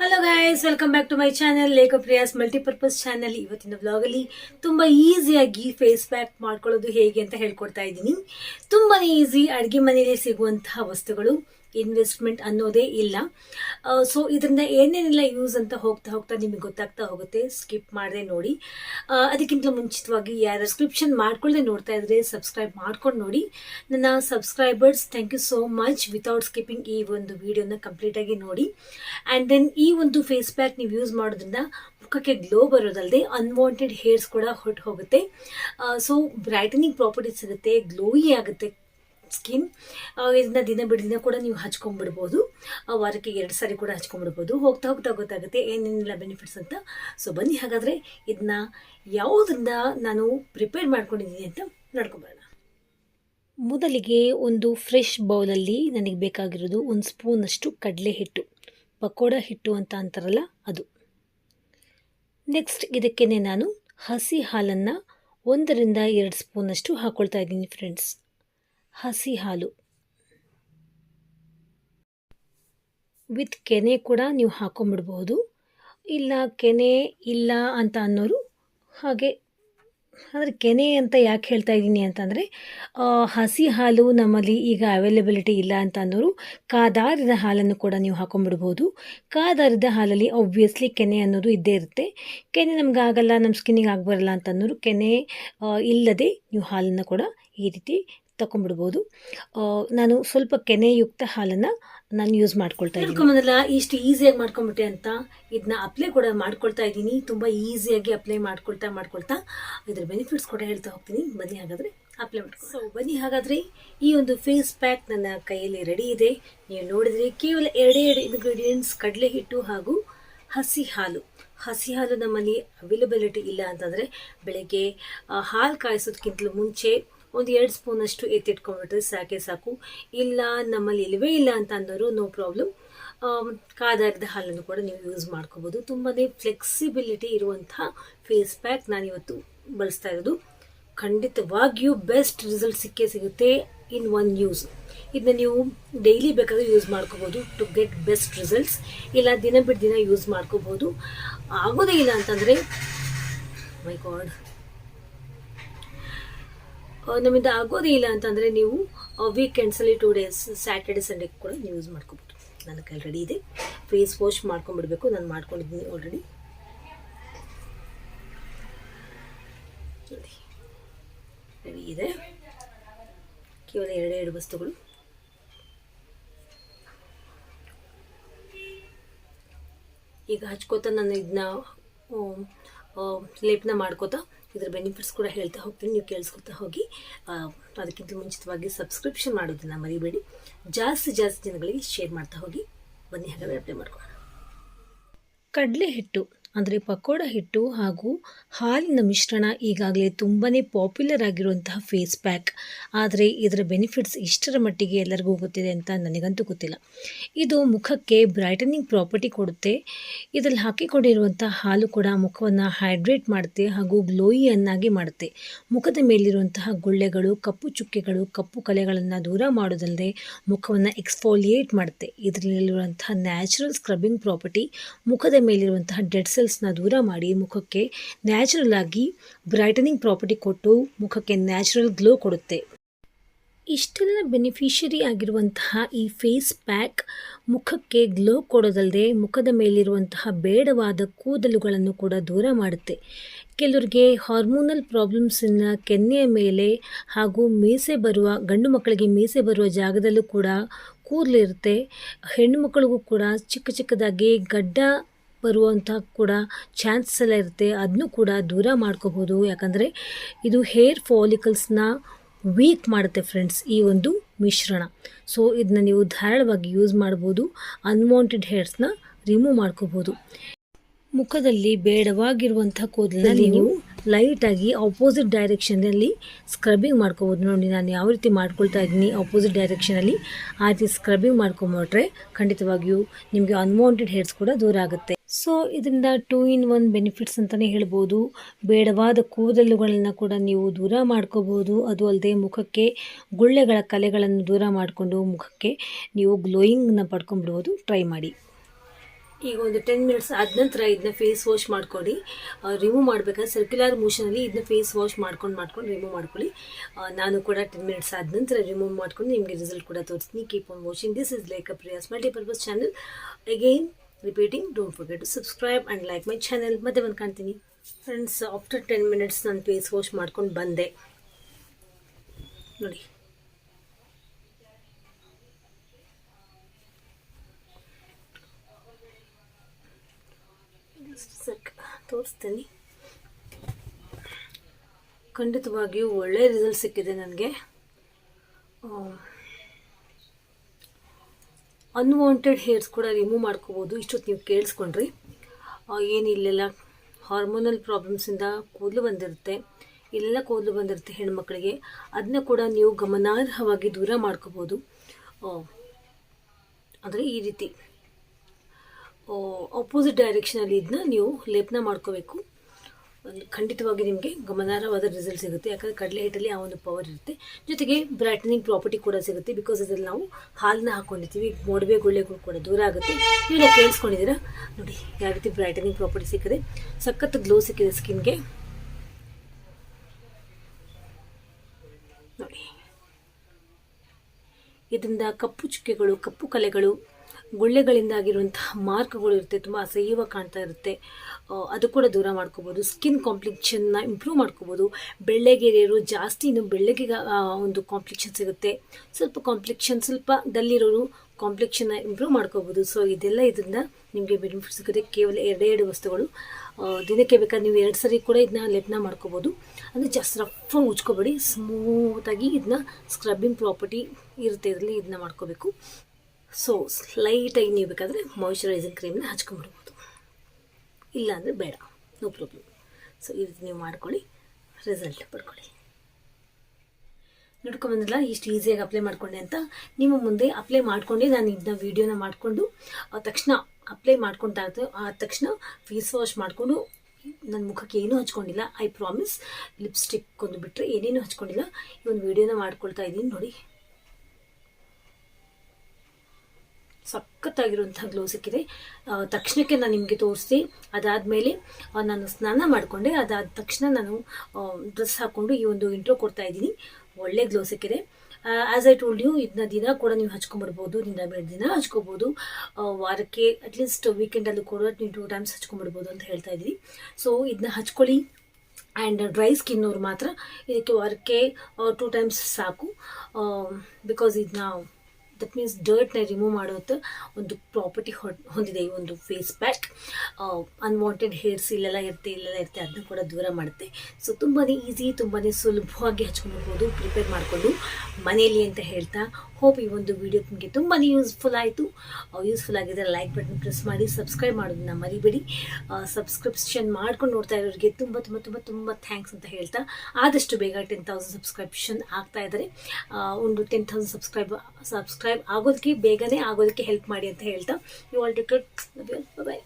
Hello guys welcome back to my channel Lekha Priya's multipurpose channel ಇವತ್ತಿನ ವ್ಲಾಗಲ್ಲಿ ತುಂಬ ಈಸಿಯಾಗಿ ಫೇಸ್ ಪ್ಯಾಕ್ ಮಾಡ್ಕೊಳ್ಳೋದು ಹೇಗೆ ಅಂತ ಹೇಳ್ಕೊಡ್ತಾ ಇದ್ದೀನಿ. ತುಂಬಾ ಈಸಿ ಅಡುಗೆ ಮನೆಯಲ್ಲಿ ಸಿಗುವಂತಹ ವಸ್ತುಗಳು. ಇನ್ವೆಸ್ಟ್ಮೆಂಟ್ ಅನ್ನೋದೇ ಇಲ್ಲ. ಸೊ ಇದರಿಂದ ಏನೇನೆಲ್ಲ ಯೂಸ್ ಅಂತ ಹೋಗ್ತಾ ಹೋಗ್ತಾ ನಿಮಗೆ ಗೊತ್ತಾಗ್ತಾ ಹೋಗುತ್ತೆ. ಸ್ಕಿಪ್ ಮಾಡದೆ ನೋಡಿ. ಅದಕ್ಕಿಂತ ಮುಂಚಿತವಾಗಿ ಯಾರು ಸಬ್ಸ್ಕ್ರಿಪ್ಷನ್ ಮಾಡ್ಕೊಳ್ಳದೆ ನೋಡ್ತಾ ಇದ್ರೆ ಸಬ್ಸ್ಕ್ರೈಬ್ ಮಾಡ್ಕೊಂಡು ನೋಡಿ. ನನ್ನ subscribers thank you so much without skipping ಈ ಒಂದು ವಿಡಿಯೋನ ಕಂಪ್ಲೀಟ್ ಆಗಿ ನೋಡಿ. ಆ್ಯಂಡ್ ದೆನ್ ಈ ಒಂದು ಫೇಸ್ ಪ್ಯಾಕ್ ನೀವು ಯೂಸ್ ಮಾಡೋದ್ರಿಂದ ಮುಖಕ್ಕೆ ಗ್ಲೋ ಬರೋದಲ್ಲದೆ ಅನ್ವಾಂಟೆಡ್ ಹೇರ್ಸ್ ಕೂಡ ಹೊಟ್ಟು ಹೋಗುತ್ತೆ ಸೊ ಬ್ರೈಟನಿಂಗ್ ಪ್ರಾಪರ್ಟಿ ಸಿಗುತ್ತೆ ಗ್ಲೋಯಿ ಆಗುತ್ತೆ ಸ್ಕಿನ್ ಇದನ್ನ ದಿನ ಬಿಡಿದಿನ ಕೂಡ ನೀವು ಹಚ್ಕೊಂಡ್ಬಿಡ್ಬೋದು. ವಾರಕ್ಕೆ ಎರಡು ಸಾರಿ ಕೂಡ ಹಚ್ಕೊಂಡ್ಬಿಡ್ಬೋದು. ಹೋಗ್ತಾ ಹೋಗ್ತಾ ಗೊತ್ತಾಗುತ್ತೆ ಏನೇನೆಲ್ಲ ಬೆನಿಫಿಟ್ಸ್ ಅಂತ. ಸೊ ಬನ್ನಿ ಹಾಗಾದರೆ ಇದನ್ನ ಯಾವುದರಿಂದ ನಾನು ಪ್ರಿಪೇರ್ ಮಾಡ್ಕೊಂಡಿದ್ದೀನಿ ಅಂತ ನೋಡ್ಕೊಂಬರೋಣ. ಮೊದಲಿಗೆ ಒಂದು ಫ್ರೆಶ್ ಬೌಲಲ್ಲಿ ನನಗೆ ಬೇಕಾಗಿರೋದು ಒಂದು ಸ್ಪೂನಷ್ಟು ಕಡಲೆ ಹಿಟ್ಟು. ಪಕೋಡ ಹಿಟ್ಟು ಅಂತ ಅಂತಾರಲ್ಲ ಅದು. ನೆಕ್ಸ್ಟ್ ಇದಕ್ಕೇ ನಾನು ಹಸಿ ಹಾಲನ್ನು ಒಂದರಿಂದ ಎರಡು ಸ್ಪೂನಷ್ಟು ಹಾಕ್ಕೊಳ್ತಾ ಇದ್ದೀನಿ ಫ್ರೆಂಡ್ಸ್ ಹಸಿ ಹಾಲು ವಿತ್ ಕೆನೆ ಕೂಡ ನೀವು ಹಾಕೊಂಡ್ಬಿಡ್ಬೋದು ಇಲ್ಲ ಕೆನೆ ಇಲ್ಲ ಅಂತ ಅನ್ನೋರು ಹಾಗೆ, ಅಂದರೆ ಕೆನೆ ಅಂತ ಯಾಕೆ ಹೇಳ್ತಾ ಇದ್ದೀನಿ ಅಂತಂದರೆ ಹಸಿ ಹಾಲು ನಮ್ಮಲ್ಲಿ ಈಗ ಅವೈಲೇಬಿಲಿಟಿ ಇಲ್ಲ ಅಂತ ಅನ್ನೋರು ಕಾದಾರಿದ ಹಾಲನ್ನು ಕೂಡ ನೀವು ಹಾಕೊಂಡ್ಬಿಡ್ಬೋದು ಕಾದಾರಿದ ಹಾಲಲ್ಲಿ ಒಬ್ವಿಯಸ್ಲಿ ಕೆನೆ ಅನ್ನೋದು ಇದ್ದೇ ಇರುತ್ತೆ. ಕೆನೆ ನಮ್ಗೆ ಆಗಲ್ಲ ನಮ್ಮ ಸ್ಕಿನ್ನಿಗೆ ಆಗಬರಲ್ಲ ಅಂತ ಅನ್ನೋರು ಕೆನೆ ಇಲ್ಲದೆ ನೀವು ಹಾಲನ್ನು ಕೂಡ ಈ ರೀತಿ ತಗೊಂಡ್ಬಿಡ್ಬೋದು ನಾನು ಸ್ವಲ್ಪ ಕೆನೆಯುಕ್ತ ಹಾಲನ್ನು ನಾನು ಯೂಸ್ ಮಾಡ್ಕೊಳ್ತಾ ಇದ್ದೀನಿ. ಇಷ್ಟು ಈಸಿಯಾಗಿ ಮಾಡ್ಕೊಂಬಿಟ್ಟೆ ಅಂತ ಇದನ್ನ ಅಪ್ಲೈ ಕೂಡ ಮಾಡ್ಕೊಳ್ತಾ ಇದ್ದೀನಿ. ತುಂಬ ಈಸಿಯಾಗಿ ಅಪ್ಲೈ ಮಾಡ್ಕೊಳ್ತಾ ಮಾಡ್ಕೊಳ್ತಾ ಇದ್ರ ಬೆನಿಫಿಟ್ಸ್ ಕೂಡ ಹೇಳ್ತಾ ಹೋಗ್ತೀನಿ. ಬನ್ನಿ ಹಾಗಾದರೆ ಅಪ್ಲೈ ಮಾಡ್ಕೊ ಸೊ ಬನ್ನಿ ಹಾಗಾದರೆ, ಈ ಒಂದು ಫೇಸ್ ಪ್ಯಾಕ್ ನನ್ನ ಕೈಯಲ್ಲಿ ರೆಡಿ ಇದೆ. ನೀವು ನೋಡಿದ್ರೆ ಕೇವಲ ಎರಡೇ ಎರಡು ಇಂಗ್ರೀಡಿಯೆಂಟ್ಸ್ ಕಡಲೆ ಹಿಟ್ಟು ಹಾಗೂ ಹಸಿ ಹಾಲು. ಹಸಿ ಹಾಲು ನಮ್ಮಲ್ಲಿ ಅವೈಲಬಿಲಿಟಿ ಇಲ್ಲ ಅಂತಂದರೆ, ಬೆಳಗ್ಗೆ ಹಾಲು ಕಾಯಿಸೋದಕ್ಕಿಂತಲೂ ಮುಂಚೆ ಒಂದು ಎರಡು ಸ್ಪೂನಷ್ಟು ಎತ್ತಿಟ್ಕೊಂಡ್ಬಿಟ್ರೆ ಸಾಕೆ ಸಾಕು. ಇಲ್ಲ, ನಮ್ಮಲ್ಲಿ ಇಲ್ಲವೇ ಇಲ್ಲ ಅಂತ ಅಂದರು ನೋ ಪ್ರಾಬ್ಲಮ್ ಕಾದಾರಿದ ಹಾಲನ್ನು ಕೂಡ ನೀವು ಯೂಸ್ ಮಾಡ್ಕೋಬೋದು. ತುಂಬಾ ಫ್ಲೆಕ್ಸಿಬಿಲಿಟಿ ಇರುವಂಥ ಫೇಸ್ ಪ್ಯಾಕ್ ನಾನಿವತ್ತು ಬಳಸ್ತಾ ಇರೋದು. ಖಂಡಿತವಾಗಿಯೂ ಬೆಸ್ಟ್ ರಿಸಲ್ಟ್ ಸಿಕ್ಕೇ ಸಿಗುತ್ತೆ ಇನ್ ಒನ್ ಯೂಸ್ ಇದನ್ನ ನೀವು ಡೈಲಿ ಬೇಕಾದರೂ ಯೂಸ್ ಮಾಡ್ಕೋಬೋದು ಟು ಗೆಟ್ ಬೆಸ್ಟ್ ರಿಸಲ್ಟ್ಸ್ ಇಲ್ಲ, ದಿನ ಬಿಟ್ಟು ದಿನ ಯೂಸ್ ಮಾಡ್ಕೋಬೋದು. ಆಗೋದೇ ಇಲ್ಲ ಅಂತಂದರೆ ಮೈ ಗಾಡ್ ನಮ್ಮಿಂದ ಆಗೋದೇ ಇಲ್ಲ ಅಂತಂದರೆ ನೀವು ವೀಕೆಂಡ್ಸಲ್ಲಿ ಟೂ ಡೇಸ್ ಸ್ಯಾಟರ್ಡೆ ಸಂಡೇ ಕೂಡ ನೀವು ಯೂಸ್ ಮಾಡ್ಕೋಬೋದು. ನನ್ನ ಕೈ ರೆಡಿ ಇದೆ. ಫೇಸ್ ವಾಶ್ ಮಾಡ್ಕೊಂಡ್ಬಿಡ್ಬೇಕು. ನಾನು ಮಾಡ್ಕೊಂಡಿದ್ದೀನಿ ಆಲ್ರೆಡಿ ರೆಡಿ ಇದೆ. ಕೇವಲ ಎರಡೇ ಎರಡು ವಸ್ತುಗಳು. ಈಗ ಹಚ್ಕೋತಾ ನಾನು ಇದನ್ನ ಲೇಪನ ಮಾಡ್ಕೋತಾ ಇದ್ರ ಬೆನಿಫಿಟ್ಸ್ ಕೂಡ ಹೇಳ್ತಾ ಹೋಗ್ತೀನಿ, ನೀವು ಕೇಳಿಸ್ಕೊತಾ ಹೋಗಿ. ಅದಕ್ಕಿಂತ ಮುಂಚಿತವಾಗಿ ಸಬ್ಸ್ಕ್ರಿಪ್ಷನ್ ಮಾಡೋದನ್ನ ಮರಿಬೇಡಿ. ಜಾಸ್ತಿ ಜಾಸ್ತಿ ಜನಗಳಿಗೆ ಶೇರ್ ಮಾಡ್ತಾ ಹೋಗಿ. ಬನ್ನಿ, ಹಾಗಾದ್ರೆ ಅಪ್ಲೈ ಮಾಡ್ಕೊಳ್ಳೋಣ. ಕಡಲೆ ಹಿಟ್ಟು ಅಂದರೆ ಪಕೋಡ ಹಿಟ್ಟು ಹಾಗೂ ಹಾಲಿನ ಮಿಶ್ರಣ ಈಗಾಗಲೇ ತುಂಬಾ ಪಾಪ್ಯುಲರ್ ಆಗಿರುವಂತಹ ಫೇಸ್ ಪ್ಯಾಕ್ ಆದರೆ ಇದರ ಬೆನಿಫಿಟ್ಸ್ ಇಷ್ಟರ ಮಟ್ಟಿಗೆ ಎಲ್ಲರಿಗೂ ಗೊತ್ತಿದೆ ಅಂತ ನನಗಂತೂ ಗೊತ್ತಿಲ್ಲ. ಇದು ಮುಖಕ್ಕೆ ಬ್ರೈಟನಿಂಗ್ ಪ್ರಾಪರ್ಟಿ ಕೊಡುತ್ತೆ. ಇದರಲ್ಲಿ ಹಾಕಿಕೊಂಡಿರುವಂಥ ಹಾಲು ಕೂಡ ಮುಖವನ್ನು ಹೈಡ್ರೇಟ್ ಮಾಡುತ್ತೆ ಹಾಗೂ ಗ್ಲೋಯಿಯನ್ನಾಗಿ ಮಾಡುತ್ತೆ. ಮುಖದ ಮೇಲಿರುವಂತಹ ಗುಳ್ಳೆಗಳು, ಕಪ್ಪು ಚುಕ್ಕೆಗಳು, ಕಪ್ಪು ಕಲೆಗಳನ್ನು ದೂರ ಮಾಡೋದಲ್ಲದೆ ಮುಖವನ್ನು ಎಕ್ಸ್ಫೋಲಿಯೇಟ್ ಮಾಡುತ್ತೆ. ಇದರಲ್ಲಿರುವಂತಹ ನ್ಯಾಚುರಲ್ ಸ್ಕ್ರಬ್ಬಿಂಗ್ ಪ್ರಾಪರ್ಟಿ ಮುಖದ ಮೇಲಿರುವಂತಹ ಡೆಡ್ ಸೆಲ್ಸ್ನ ದೂರ ಮಾಡಿ ಮುಖಕ್ಕೆ ನ್ಯಾಚುರಲ್ ಆಗಿ ಬ್ರೈಟನಿಂಗ್ ಪ್ರಾಪರ್ಟಿ ಕೊಟ್ಟು ಮುಖಕ್ಕೆ ನ್ಯಾಚುರಲ್ ಗ್ಲೋ ಕೊಡುತ್ತೆ. ಇಷ್ಟೆಲ್ಲ ಬೆನಿಫಿಷರಿ ಆಗಿರುವಂತಹ ಈ ಫೇಸ್ ಪ್ಯಾಕ್ ಮುಖಕ್ಕೆ ಗ್ಲೋ ಕೊಡೋದಲ್ಲದೆ ಮುಖದ ಮೇಲಿರುವಂತಹ ಬೇಡವಾದ ಕೂದಲುಗಳನ್ನು ಕೂಡ ದೂರ ಮಾಡುತ್ತೆ. ಕೆಲವರಿಗೆ ಹಾರ್ಮೋನಲ್ ಪ್ರಾಬ್ಲಮ್ಸಿನ ಕೆನ್ನೆಯ ಮೇಲೆ ಹಾಗೂ ಮೀಸೆ ಬರುವ, ಗಂಡು ಮಕ್ಕಳಿಗೆ ಮೀಸೆ ಬರುವ ಜಾಗದಲ್ಲೂ ಕೂಡ ಕೂದಲಿರುತ್ತೆ ಹೆಣ್ಣು ಮಕ್ಕಳಿಗೂ ಕೂಡ ಚಿಕ್ಕ ಚಿಕ್ಕದಾಗಿ ಗಡ್ಡ ಬರುವಂಥ ಕೂಡ ಚಾನ್ಸಸ್ ಎಲ್ಲ ಇರುತ್ತೆ. ಅದನ್ನು ಕೂಡ ದೂರ ಮಾಡ್ಕೋಬೋದು. ಯಾಕಂದರೆ ಇದು ಹೇರ್ ಫಾಲಿಕಲ್ಸ್ನ ವೀಕ್ ಮಾಡುತ್ತೆ ಫ್ರೆಂಡ್ಸ್ ಈ ಒಂದು ಮಿಶ್ರಣ. ಸೊ ಇದನ್ನ ನೀವು ಧಾರಾಳವಾಗಿ ಯೂಸ್ ಮಾಡ್ಬೋದು. ಅನ್ವಾಂಟೆಡ್ ಹೇರ್ಸ್ನ ರಿಮೂವ್ ಮಾಡ್ಕೋಬೋದು. ಮುಖದಲ್ಲಿ ಬೇಡವಾಗಿರುವಂಥ ಕೂದಲನ್ನ ನೀವು ಲೈಟಾಗಿ ಆಪೋಸಿಟ್ ಡೈರೆಕ್ಷನಲ್ಲಿ ಸ್ಕ್ರಬ್ಬಿಂಗ್ ಮಾಡ್ಕೋಬೋದು. ನೋಡಿ ನಾನು ಯಾವ ರೀತಿ ಮಾಡ್ಕೊಳ್ತಾ ಇದ್ದೀನಿ ಆಪೋಸಿಟ್ ಡೈರೆಕ್ಷನಲ್ಲಿ ಆ ರೀತಿ ಸ್ಕ್ರಬ್ಬಿಂಗ್ ಮಾಡ್ಕೊಂಬಿಟ್ರೆ ಖಂಡಿತವಾಗಿಯೂ ನಿಮಗೆ ಅನ್ವಾಂಟೆಡ್ ಹೇರ್ಸ್ ಕೂಡ ದೂರ ಆಗುತ್ತೆ. ಸೊ ಇದರಿಂದ ಟೂ ಇನ್ ಒನ್ ಬೆನಿಫಿಟ್ಸ್ ಅಂತಲೇ ಹೇಳ್ಬೋದು. ಬೇಡವಾದ ಕೂದಲುಗಳನ್ನು ಕೂಡ ನೀವು ದೂರ ಮಾಡ್ಕೋಬೋದು ಅದು ಅಲ್ಲದೆ ಮುಖಕ್ಕೆ ಗುಳ್ಳೆಗಳ ಕಲೆಗಳನ್ನು ದೂರ ಮಾಡಿಕೊಂಡು ಮುಖಕ್ಕೆ ನೀವು ಗ್ಲೋಯಿಂಗ್ನ ಪಡ್ಕೊಂಡ್ಬಿಡ್ಬೋದು. ಟ್ರೈ ಮಾಡಿ. ಈಗ ಒಂದು ಟೆನ್ ಮಿನಿಟ್ಸ್ ಆದ ನಂತರ ಇದನ್ನ ಫೇಸ್ ವಾಶ್ ಮಾಡ್ಕೊಳ್ಳಿ. ರಿಮೂವ್ ಮಾಡಬೇಕಾದ್ರೆ ಸರ್ಕ್ಯುಲರ್ ಮೋಷನಲ್ಲಿ ಇದನ್ನ ಫೇಸ್ ವಾಶ್ ಮಾಡ್ಕೊಂಡು ಮಾಡ್ಕೊಂಡು ರಿಮೂವ್ ಮಾಡ್ಕೊಳ್ಳಿ. ನಾನು ಕೂಡ ಟೆನ್ ಮಿನಿಟ್ಸ್ ಆದ ನಂತರ ರಿಮೂವ್ ಮಾಡ್ಕೊಂಡು ನಿಮಗೆ ರಿಸಲ್ಟ್ ಕೂಡ ತೋರಿಸ್ತೀನಿ. Keep on watching this is like a Priya's multipurpose channel again repeating don't forget to subscribe and like my channel ಮತ್ತೆ ಬಂದು ಕಾಣ್ತೀನಿ. ಫ್ರೆಂಡ್ಸ್ ಆಫ್ಟರ್ ಟೆನ್ ಮಿನಿಟ್ಸ್ ನಾನು ಫೇಸ್ ವಾಶ್ ಮಾಡ್ಕೊಂಡು ಬಂದೆ. ನೋಡಿ. ತೋರಿಸ್ತೀನಿ. ಖಂಡಿತವಾಗಿಯೂ ಒಳ್ಳೆ ರಿಸಲ್ಟ್ ಸಿಕ್ಕಿದೆ ನನಗೆ. ಅನ್ವಾಂಟೆಡ್ ಹೇರ್ಸ್ ಕೂಡ ರಿಮೂವ್ ಮಾಡ್ಕೋಬೋದು. ಇಷ್ಟೊತ್ತು ನೀವು ಕೇಳಿಸ್ಕೊಂಡ್ರಿ. ಆ, ಏನು ಇಲ್ಲೆಲ್ಲ ಹಾರ್ಮೋನಲ್ ಪ್ರಾಬ್ಲಮ್ಸಿಂದ ಕೂದಲು ಬಂದಿರುತ್ತೆ. ಇಲ್ಲೆಲ್ಲ ಕೂದಲು ಬಂದಿರುತ್ತೆ ಹೆಣ್ಮಕ್ಳಿಗೆ. ಅದನ್ನ ಕೂಡ ನೀವು ಗಮನಾರ್ಹವಾಗಿ ದೂರ ಮಾಡ್ಕೋಬೋದು. ಅಂದರೆ ಈ ರೀತಿ. ಅಪೋಸಿಟ್ ಡೈರೆಕ್ಷನಲ್ಲಿ ಇದನ್ನ ನೀವು ಲೇಪನ ಮಾಡ್ಕೋಬೇಕು. ಖಂಡಿತವಾಗಿ ನಿಮಗೆ ಗಮನಾರ್ಹವಾದ ರಿಸಲ್ಟ್ ಸಿಗುತ್ತೆ. ಯಾಕಂದರೆ ಕಡಲೆ ಹಿಟ್ಟಲ್ಲಿ ಆ ಒಂದು ಪವರ್ ಇರುತ್ತೆ. ಜೊತೆಗೆ ಬ್ರೈಟನಿಂಗ್ ಪ್ರಾಪರ್ಟಿ ಕೂಡ ಸಿಗುತ್ತೆ. ಬಿಕಾಸ್ ಅದರಲ್ಲಿ ನಾವು ಹಾಲನ್ನ ಹಾಕೊಂಡಿರ್ತೀವಿ. ಮೊಡವೆ ಗುಳ್ಳೆಗಳು ಕೂಡ ದೂರ ಆಗುತ್ತೆ. ನೀವೆಲ್ಲ ಕೇಳಿಸ್ಕೊಂಡಿದ್ದೀರಾ? ನೋಡಿ, ಯಾವ ರೀತಿ ಬ್ರೈಟನಿಂಗ್ ಪ್ರಾಪರ್ಟಿ ಸಿಕ್ಕಿದೆ. ಸಖತ್ ಗ್ಲೋ ಸಿಕ್ಕಿದೆ ಸ್ಕಿನ್ಗೆ. ನೋಡಿ. ಇದರಿಂದ ಕಪ್ಪು ಚುಕ್ಕೆಗಳು, ಕಪ್ಪು ಕಲೆಗಳು ಗುಳ್ಳೆಗಳಿಂದ ಆಗಿರುವಂತಹ ಮಾರ್ಕ್ಗಳು ಇರುತ್ತೆ, ತುಂಬ ಅಸಹ್ಯವಾಗಿ ಕಾಣ್ತಾ ಇರುತ್ತೆ. ಅದು ಕೂಡ ದೂರ ಮಾಡ್ಕೋಬೋದು. ಸ್ಕಿನ್ ಕಾಂಪ್ಲೆಕ್ಷನ್ನ ಇಂಪ್ರೂವ್ ಮಾಡ್ಕೋಬೋದು. ಬೆಳ್ಳೆಗೆರೆಯರು ಜಾಸ್ತಿ ಇನ್ನು ಬೆಳ್ಳಗೆ ಒಂದು ಕಾಂಪ್ಲೆಕ್ಷನ್ ಸಿಗುತ್ತೆ. ಸ್ವಲ್ಪ ಕಾಂಪ್ಲೆಕ್ಷನ್ ಸ್ವಲ್ಪ ಡಲ್ಲಿರೋರು ಕಾಂಪ್ಲೆಕ್ಷನ್ನ ಇಂಪ್ರೂವ್ ಮಾಡ್ಕೋಬೋದು. ಸೊ ಇದೆಲ್ಲ ಇದರಿಂದ ನಿಮಗೆ ಬೆನಿಫಿಟ್ ಸಿಗುತ್ತೆ. ಕೇವಲ ಎರಡೇ ಎರಡು ವಸ್ತುಗಳು. ದಿನಕ್ಕೆ ಬೇಕಾದ್ರೆ ನೀವು ಎರಡು ಸರಿ ಕೂಡ ಇದನ್ನ ಲೆಪ್ನ ಮಾಡ್ಕೋಬೋದು. ಅಂದರೆ ಜಾಸ್ತಿ ರಫ್ ಉಜ್ಕೋಬೇಡಿ ಸ್ಮೂತಾಗಿ ಇದನ್ನ ಸ್ಕ್ರಬ್ಬಿಂಗ್ ಪ್ರಾಪರ್ಟಿ ಇರುತ್ತೆ, ಇದರಲ್ಲಿ ಇದನ್ನ ಮಾಡ್ಕೋಬೇಕು. ಸೊ ಸ್ಲೈಟಾಗಿ ನೀವು ಬೇಕಾದರೆ ಮಾಯಿಶ್ಚರೈಸಿಂಗ್ ಕ್ರೀಮ್ನ ಹಚ್ಕೊಂಡ್ಬಿಡ್ಬೋದು. ಇಲ್ಲಾಂದರೆ ಬೇಡ ನೋ ಪ್ರಾಬ್ಲಮ್ ಸೊ ಈ ರೀತಿ ನೀವು ಮಾಡ್ಕೊಳ್ಳಿ ರಿಸಲ್ಟ್ ಪಡ್ಕೊಳ್ಳಿ. ನೋಡ್ಕೊಂಬಂದಿಲ್ಲ ಇಷ್ಟು ಈಸಿಯಾಗಿ ಅಪ್ಲೈ ಮಾಡ್ಕೊಂಡೆ ಅಂತ. ನಿಮ್ಮ ಮುಂದೆ ಅಪ್ಲೈ ಮಾಡ್ಕೊಂಡು, ನಾನು ಇದನ್ನ ವೀಡಿಯೋನ ಮಾಡಿಕೊಂಡು ತಕ್ಷಣ ಅಪ್ಲೈ ಮಾಡ್ಕೊತಾ ಇರ್ತೆ, ಆ ತಕ್ಷಣ ಫೇಸ್ ವಾಶ್ ಮಾಡಿಕೊಂಡು, ನನ್ನ ಮುಖಕ್ಕೆ ಏನೂ ಹಚ್ಕೊಂಡಿಲ್ಲ. ಐ ಪ್ರಾಮಿಸ್ ಲಿಪ್ಸ್ಟಿಕ್ ಒಂದು ಬಿಟ್ಟರೆ ಏನೇನು ಹಚ್ಕೊಂಡಿಲ್ಲ. ಈ ಒಂದು ವೀಡಿಯೋನ ಮಾಡ್ಕೊಳ್ತಾ ಇದ್ದೀನಿ ನೋಡಿ. ಸಖತ್ತಾಗಿರುವಂಥ ಗ್ಲೋ ಸಿಕ್ಕಿದೆ ತಕ್ಷಣಕ್ಕೆ ನಾನು ನಿಮಗೆ ತೋರಿಸಿ ಅದಾದಮೇಲೆ ನಾನು ಸ್ನಾನ ಮಾಡಿಕೊಂಡೆ. ಅದಾದ ತಕ್ಷಣ ನಾನು ಡ್ರೆಸ್ ಹಾಕ್ಕೊಂಡು ಈ ಒಂದು ಇಂಟ್ರೋ ಕೊಡ್ತಾ ಇದ್ದೀನಿ. ಒಳ್ಳೆ ಗ್ಲೋ ಸಿಕ್ಕಿದೆ ಆ್ಯಸ್ ಐ ಟೋಲ್ಡ್ ಯು ಇದನ್ನ ದಿನ ಕೂಡ ನೀವು ಹಚ್ಕೊಂಡ್ಬಿಡ್ಬೋದು ದಿನ ಬೇಡ ದಿನ ಹಚ್ಕೋಬೋದು. ವಾರಕ್ಕೆ ಅಟ್ಲೀಸ್ಟ್ ವೀಕೆಂಡಲ್ಲೂ ಕೂಡ ನೀವು ಟೂ ಟೈಮ್ಸ್ ಹಚ್ಕೊಂಡ್ಬಿಡ್ಬೋದು ಅಂತ ಹೇಳ್ತಾ ಇದ್ದೀನಿ. ಸೊ ಇದನ್ನ ಹಚ್ಕೊಳ್ಳಿ. ಆ್ಯಂಡ್ ಡ್ರೈ ಸ್ಕಿನ್ನವ್ರು ಮಾತ್ರ ಇದಕ್ಕೆ ವಾರಕ್ಕೆ ಟೂ ಟೈಮ್ಸ್ ಸಾಕು. ಬಿಕಾಸ್ ಇದನ್ನ ದಟ್ ಮೀನ್ಸ್ ಡರ್ಟ್ನ ರಿಮೂವ್ ಮಾಡುವಂಥ ಒಂದು ಪ್ರಾಪರ್ಟಿ ಹೊಂದಿದೆ ಈ ಒಂದು ಫೇಸ್ ಪ್ಯಾಕ್ ಅನ್ವಾಂಟೆಡ್ ಹೇರ್ಸ್ ಇಲ್ಲೆಲ್ಲ ಇರುತ್ತೆ ಇಲ್ಲೆಲ್ಲ ಇರುತ್ತೆ ಅದನ್ನ ಕೂಡ ದೂರ ಮಾಡುತ್ತೆ. ಸೊ ತುಂಬಾ ಈಸಿ ತುಂಬಾ ಸುಲಭವಾಗಿ ಹಚ್ಕೊಂಡ್ಬೋದು ಪ್ರಿಪೇರ್ ಮಾಡಿಕೊಂಡು ಮನೆಯಲ್ಲಿ ಅಂತ ಹೇಳ್ತಾ ಹೋಪ್ ಈ ಒಂದು ವಿಡಿಯೋ ನಿಮಗೆ ತುಂಬಾ ಯೂಸ್ಫುಲ್ ಆಯಿತು. ಯೂಸ್ಫುಲ್ ಆಗಿದ್ದರೆ ಲೈಕ್ ಬಟನ್ ಪ್ರೆಸ್ ಮಾಡಿ ಸಬ್ಸ್ಕ್ರೈಬ್ ಮಾಡೋದನ್ನ ಮರಿಬೇಡಿ. ಸಬ್ಸ್ಕ್ರಿಪ್ಷನ್ ಮಾಡ್ಕೊಂಡು ನೋಡ್ತಾ ಇರೋರಿಗೆ ತುಂಬ ತುಂಬ ತುಂಬ ತುಂಬ ಥ್ಯಾಂಕ್ಸ್ ಅಂತ ಹೇಳ್ತಾ ಆದಷ್ಟು ಬೇಗ ಟೆನ್ ತೌಸಂಡ್ ಸಬ್ಸ್ಕ್ರಿಪ್ಷನ್ ಆಗ್ತಾ ಇದ್ದಾರೆ ಒಂದು ten thousand subscribe subscribe subscribe ಆಗೋದಕ್ಕೆ ಬೇಗನೆ ಆಗೋದಕ್ಕೆ ಹೆಲ್ಪ್ ಮಾಡಿ ಅಂತ ಹೇಳ್ತಾ. You all to bye